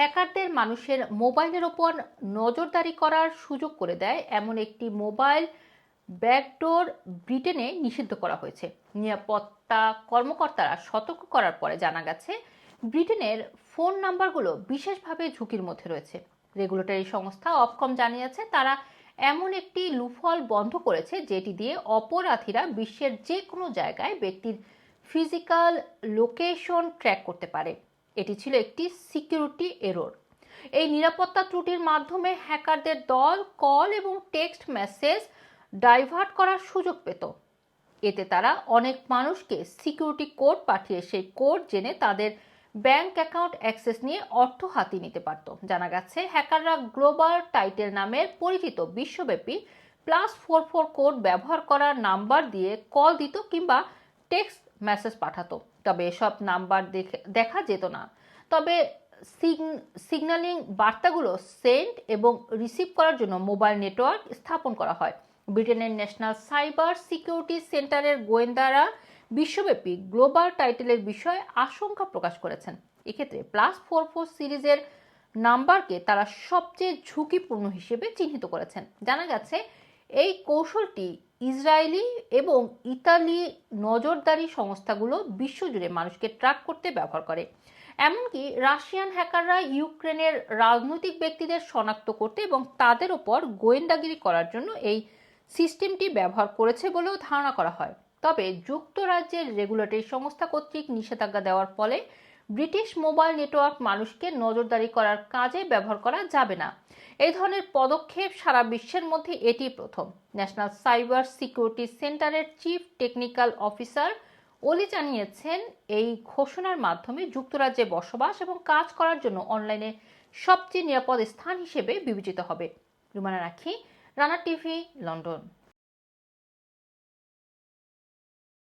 হ্যাকারদের মানুষের মোবাইলের ওপর নজরদারি করার সুযোগ করে দেয় এমন একটি মোবাইল ব্যাকডোর ব্রিটেনে নিষিদ্ধ করা হয়েছে। নিরাপত্তা কর্মকর্তারা সতর্ক করার পরে জানা গেছে, ব্রিটেনের ফোন নাম্বারগুলো বিশেষভাবে ঝুঁকির মধ্যে রয়েছে। রেগুলেটরি সংস্থা অফকম জানিয়েছে, তারা এমন একটি লুফল বন্ধ করেছে যেটি দিয়ে অপরাধীরা বিশ্বের যে কোনো জায়গায় ব্যক্তির ফিজিক্যাল লোকেশন ট্র্যাক করতে পারে। এটি ছিল একটি সিকিউরিটি এরর। এই নিরাপত্তা ত্রুটির মাধ্যমে হ্যাকারদের দল, কল এবং টেক্সট মেসেজ ডাইভার্ট করার সুযোগ পেত। এতে তারা অনেক মানুষকে সিকিউরিটি কোড পাঠিয়ে সেই কোড জেনে তাদের ব্যাংক অ্যাকাউন্ট অ্যাক্সেস নিয়ে অর্থ হাতিয়ে নিতে পারত। জানা গেছে, হ্যাকাররা গ্লোবাল টাইটেল নামের পরিচিত বিশ্বব্যাপী প্লাস ফোর ফোর কোড ব্যবহার করার নাম্বার দিয়ে কল দিত কিংবা টেক্সট মেসেজ পাঠাতো। তবে এসব নাম্বার দেখা যেত না। তবে সিগন্যালিং বার্তাগুলো সেন্ড এবং রিসিভ করার জন্য মোবাইল নেটওয়ার্ক স্থাপন করা হয়। ব্রিটেনের ন্যাশনাল সাইবার সিকিউরিটি সেন্টারের গোয়েন্দারা বিশ্বব্যাপী গ্লোবাল টাইটেলের বিষয়ে আশঙ্কা প্রকাশ করেছেন। এক্ষেত্রে প্লাস ফোর ফোর সিরিজের নাম্বারকে তারা সবচেয়ে ঝুঁকিপূর্ণ হিসেবে চিহ্নিত করেছেন। জানা গেছে, এই কৌশলটি ইসরায়েলি এবং ইতালি নজরদারি সংস্থাগুলো বিশ্বজুড়ে মানুষকে ট্র্যাক করতে ব্যবহার করে। এমনকি রাশিয়ান হ্যাকাররা ইউক্রেনের রাজনৈতিক ব্যক্তিদের শনাক্ত করতে এবং তাদের ওপর গোয়েন্দাগিরি করার জন্য এই সিস্টেমটি ব্যবহার করেছে বলেও ধারণা করা হয়। তবে যুক্তরাজ্যের রেগুলেটরি সংস্থা কর্তৃক নিষেধাজ্ঞা দেওয়ার ফলে ব্রিটিশ মোবাইল নেটওয়ার্ক মানুষকে নজরদারি করার কাজে ব্যবহার করা যাবে না। এই ধরনের পদক্ষেপ সারা বিশ্বের মধ্যে এটি প্রথম। ন্যাশনাল সাইবার সিকিউরিটি সেন্টারের চিফ টেকনিক্যাল অফিসার ওলি জানিয়েছেন, এই ঘোষণার মাধ্যমে যুক্তরাজ্যে বসবাস এবং কাজ করার জন্য অনলাইনে সবচেয়ে নিরাপদ স্থান হিসেবে বিবেচিত হবে। রুমানা রাখি, রানা টিভি, লন্ডন।